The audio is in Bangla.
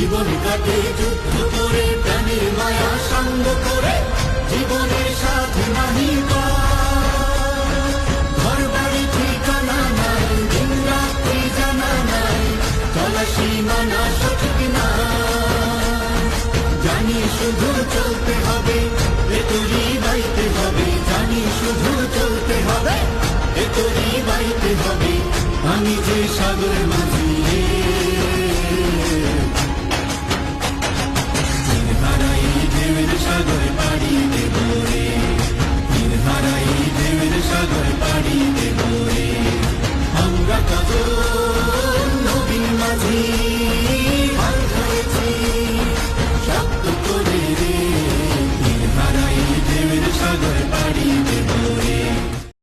জীবন কাটে, যুদ্ধ করে মায়া সঙ্গ করে সাথে নাহি ঘর বাড়ি ঠিকানা নাই, দিন রাত্রি জানা নাই সঠিক না। জানি শুধু চলতে হবে ভেতরি বাইতে হবে, জানি শুধু চলতে হবে ভেতরি বাইতে হবে, আমি যে সাগর me.